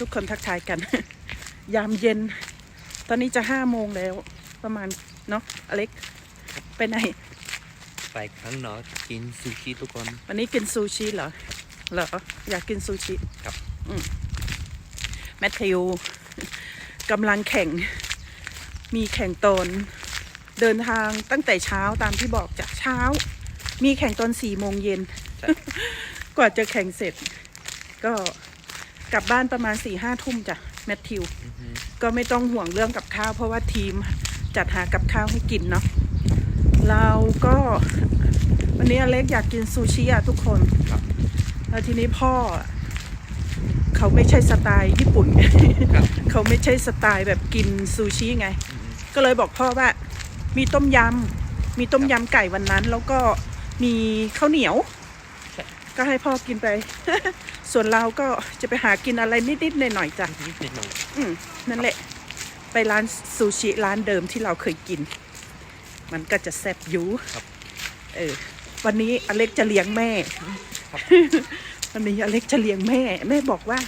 ทุกคนทักทายกัน ยามเย็น ตอนนี้จะห้าโมงแล้ว ประมาณเนาะอเล็ก ไปไหน ไปข้างนอกกินซูชิทุกคน วันนี้กินซูชิเหรอ เหรอ อยากกินซูชิครับอืมแมทธิวกำลังแข่ง มีแข่งตอนเดินทางตั้งแต่เช้าตามที่บอกจากเช้า มีแข่งตอนสี่โมงเย็นใช่กว่าจะแข่งเสร็จ ก็ กลับบ้านประมาณสี่ห้าทุ่มจ้ะแมทธิวอือฮึก็ไม่ต้องห่วงเรื่องกับข้าว เพราะว่าทีมจัดหากับข้าวให้กินเนาะเราก็ วันนี้อเล็กอยากกินซูชิอะทุกคนครับแล้วทีนี้พ่ออะเขาไม่ใช่สไตล์ญี่ปุ่นครับเขาไม่ใช่สไตล์แบบกินซูชิไงอือฮึก็เลยบอกพ่อว่า มีต้มยำมีต้มยำไก่วันนั้น แล้วก็มีข้าวเหนียวใช่ก็ให้พ่อกินไป ส่วนเราก็จะไปหากินอะไรนิดๆหน่อยๆจ้ะนิดหน่อยอืมนั่นแหละ ไปร้านซูชิร้านเดิมที่เราเคยกิน มันก็จะแซ่บอยูครับเออ วันนี้อเล็กจะเลี้ยงแม่วันนี้อเล็กจะเลี้ยงแม่ แม่บอกว่า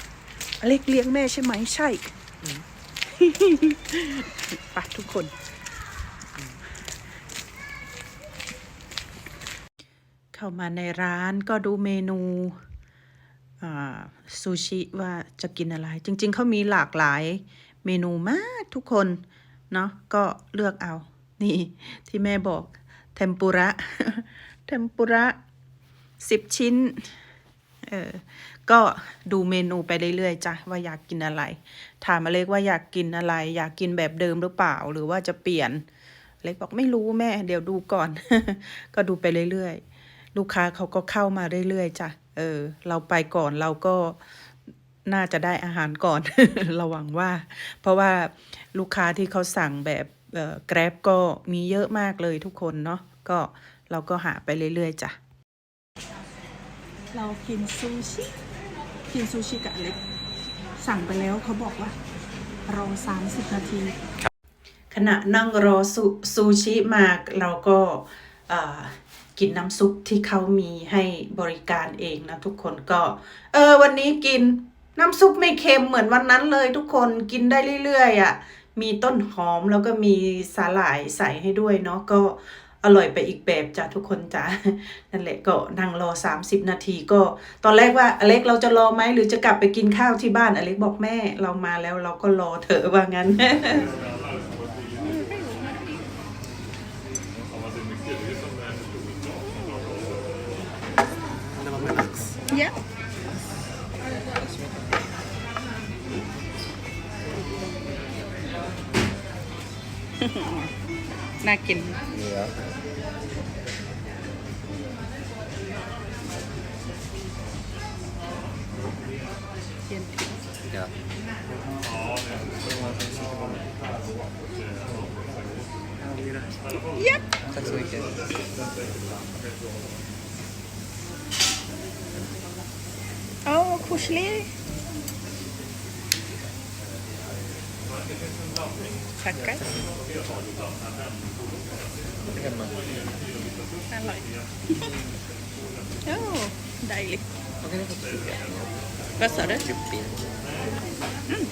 อเล็กเลี้ยงแม่ใช่ไหมใช่อืมไปทุกคน เข้ามาในร้านก็ดูเมนูอ่า ซูชิว่าจะกินอะไร จริง ๆเขามีหลากหลายเมนูมากทุกคน เนาะก็เลือกเอา นี่ ที่แม่บอกเทมปุระเทมปุระสิบชิ้น เออ ก็ดูเมนูไปเรื่อยๆจ้ะว่าอยากกินอะไร ถามอเล็กว่าอยากกินอะไร อยากกินแบบเดิมหรือเปล่า หรือว่าจะเปลี่ยน เล็กบอกไม่รู้แม่ เดี๋ยวดูก่อน ก็ดูไปเรื่อยๆ ลูกค้าเขาก็เข้ามาเรื่อยๆจ้ะ เออ เราไปก่อนเราก็น่าจะได้อาหารก่อน ระวังว่า เพราะว่าลูกค้าที่เขาสั่งแบบเอ่อแกร็บก็มีเยอะมากเลยทุกคนเนาะก็เราก็หาไปเรื่อยๆจ้ะ เรากินซูชิกินซูชิกับอเล็ก สั่งไปแล้วเขาบอกว่ารอสามสิบนาที ขณะนั่งรอซูซูชิมาเราก็อ่า กินน้ำซุปที่เขามีให้บริการเองนะทุกคนก็ เออ วันนี้กินน้ำซุปไม่เค็มเหมือนวันนั้นเลยทุกคนกินได้เรื่อยๆอะ่ะมีต้นหอมแล้วก็มีสาหร่ายใส่ให้ด้วยเนาะก็อร่อยไปอีกแบบจ้ะทุกคนจ้ะนั่นแหละก็นั่งรอ 30 นาทีก็ ตอนแรกว่าอเล็กเราจะรอไหมหรือจะกลับไปกินข้าวที่บ้านอเล็กบอกแม่เรามาแล้วเราก็รอเถอะว่างั้น น่ากิน Ja. เย็น Ja. Japp. Tack så mycket. Åh, koselig. Tackar. Hemma. อร่อยโอ้ได้เลย sakit, Halloj. Jo, dejligt. Vad sa du? Mm.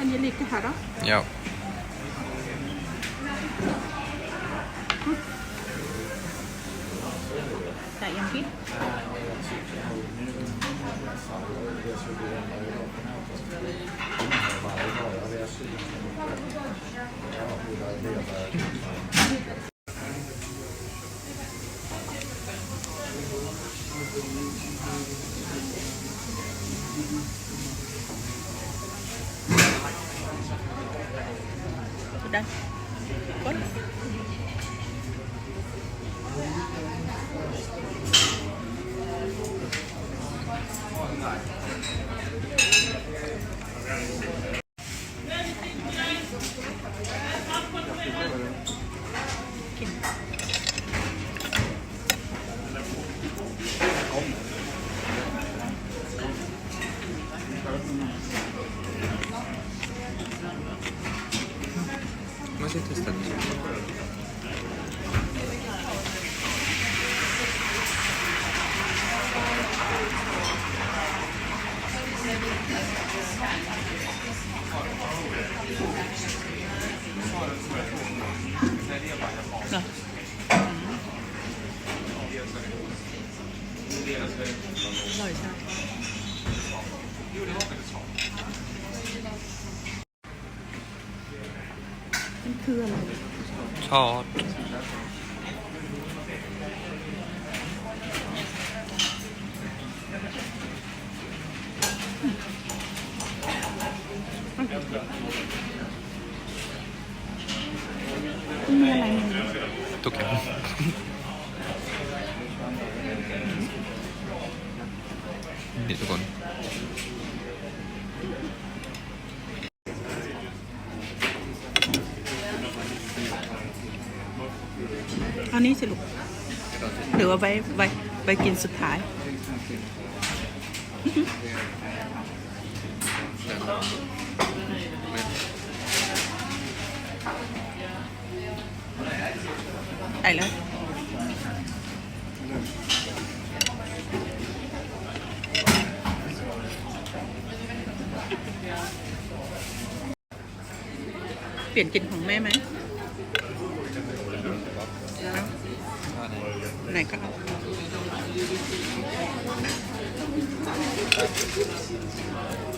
Angelique Hara? Yep. That yucky? Er ta-ta Måste testa det. Nå. Mm. อร่อย hard. อันนี้สิลูกหรือว่าไว้ไว้ไว้กินสุดท้าย ใส่เลยเปลี่ยนกินของแม่ไหม เอาไ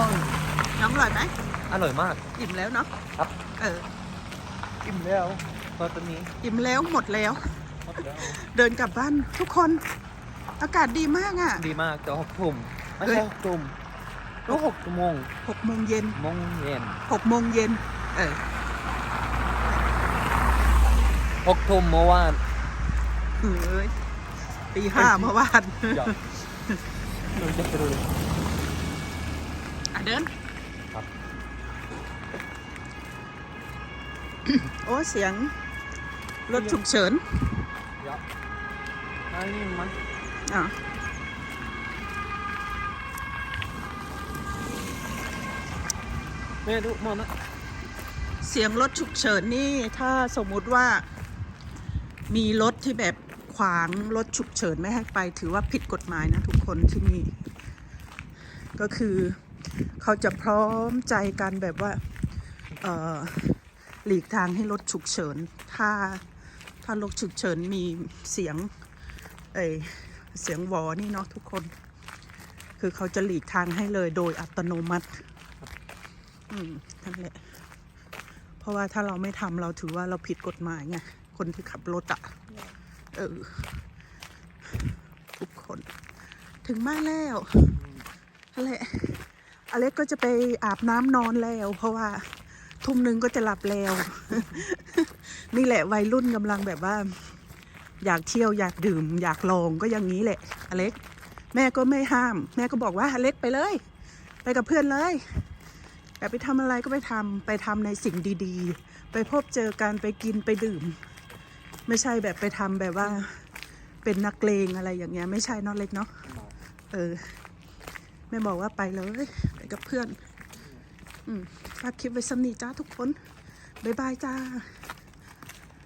ทุกคนน้ำอร่อยไหมอร่อยมาก อิ่มแล้วเนาะครับ เอออิ่มแล้วตอนนี้อิ่มแล้วหมดแล้วเดินกลับบ้านทุกคน อากาศดีมากอะ่ะ ดีมากแต่หกทุ่มไม่เฮ้ใช่ยหกทุ่มก็หกชั่วโมงหกโมงเย็นโมงเย็นหกโมงเย็นเออหกทุ่มเมื่อวานเอ้ยตีห้าเมื่อวานอย่าเราจะไปดูเลย อะเดินครับ โอ้เสียง รถฉุกเฉินอย่าอันนี้มันอะแม่ดูมองนะเสียงรถฉุกเฉินนี่ถ้าสมมุติว่ามีรถที่แบบขวางรถฉุกเฉินไม่ให้ไป ถือว่าผิดกฎหมายนะทุกคนที่นี่ ก็คือ เขาจะพร้อมใจกันแบบว่าหลีกทางให้รถฉุกเฉิน ถ้าถ้ารถฉุกเฉินมีเสียงเอเสียงวอนี่เนาะทุกคน คือเขาจะหลีกทางให้เลยโดยอัตโนมัติ อืมนั่นแหละ เพราะว่าถ้าเราไม่ทำเราถือว่าเราผิดกฎหมายไง คนที่ขับรถอะ่ะเออ ทุกคน ถึงบ้านแล้วนั่นแหละ อเล็กก็จะไปอาบน้ำนอนแล้ว เพราะว่าทุ่มหนึ่งก็จะหลับแล้ว นี่แหละวัยรุ่นกำลังแบบว่า อยากเที่ยวอยากดื่ม อยากลองก็อย่างนี้แหละ อเล็ก แม่ก็ไม่ห้าม แม่ก็บอกว่าอเล็กไปเลย ไปกับเพื่อนเลยอยากไปทำอะไรก็ไปทำไปทำในสิ่งดีๆ ไปพบเจอกันไปกินไปดื่ม ไม่ใช่แบบไปทำแบบว่า เป็นนักเลงอะไรอย่างเงี้ย ไม่ใช่นอะเล็กเนาะเออแม่บอกว่าไปเลย กับเพื่อนอืมฝากคลิปไว้สำนีจ้าทุกคน บ๊ายบายจ้า